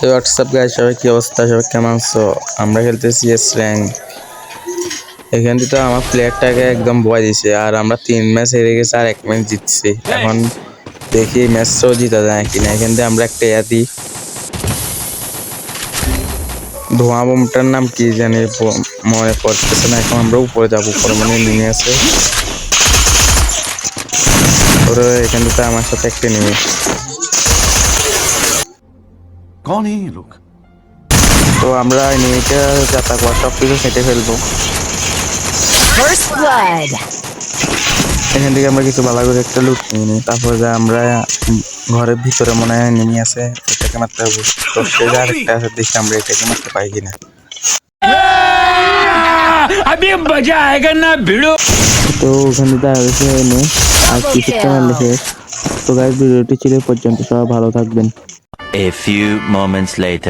WhatsApp guys সবাই কি অবস্থা? সবাই কেমন আছো? আমরা খেলতেছি এস র্যাঙ্ক এখান তো আমার প্লেয়ারটাকে একদম বয় দিছে। আর আমরা তিন ম্যাচ হেরে গেছি আর এক ম্যাচ জিতছি। এখন দেখি ম্যাচটাও জিতা যায় কিনা। এখান থেকে আমরা একটা ইয়া দিই। ধোঁয়া বোমটার নাম কি জানি মনে পড়তেছে না। এখন আমরা উপরে যাব। উপরে মানে নেমে আছে। ওরা, এখান থেকে আমার সাথে একটা নেমে कौन है ये लोग তো আমরা নেটে যাতা করা সব কিছু কেটে ফেলবো First blood. এখান থেকে আমরা কিছু ভালো করে একটা লুট নিয়ে নিই তারপর যা আমরা উম, ঘরের ভিতরে মনে হয় নেমে আছে এটাকে মারতে হবে তো সে যা একটা আছে দেখি আমরা এটাকে মারতে পাই কিনা अभी मजा आएगा ना भिड़ो তো ওখানে দাঁড়িয়েছে এনে আর কিছুটা মারলে শেষ তো গাইজ ভিডিওটি ছিল পর্যন্ত সবাই ভালো থাকবেন A few moments later.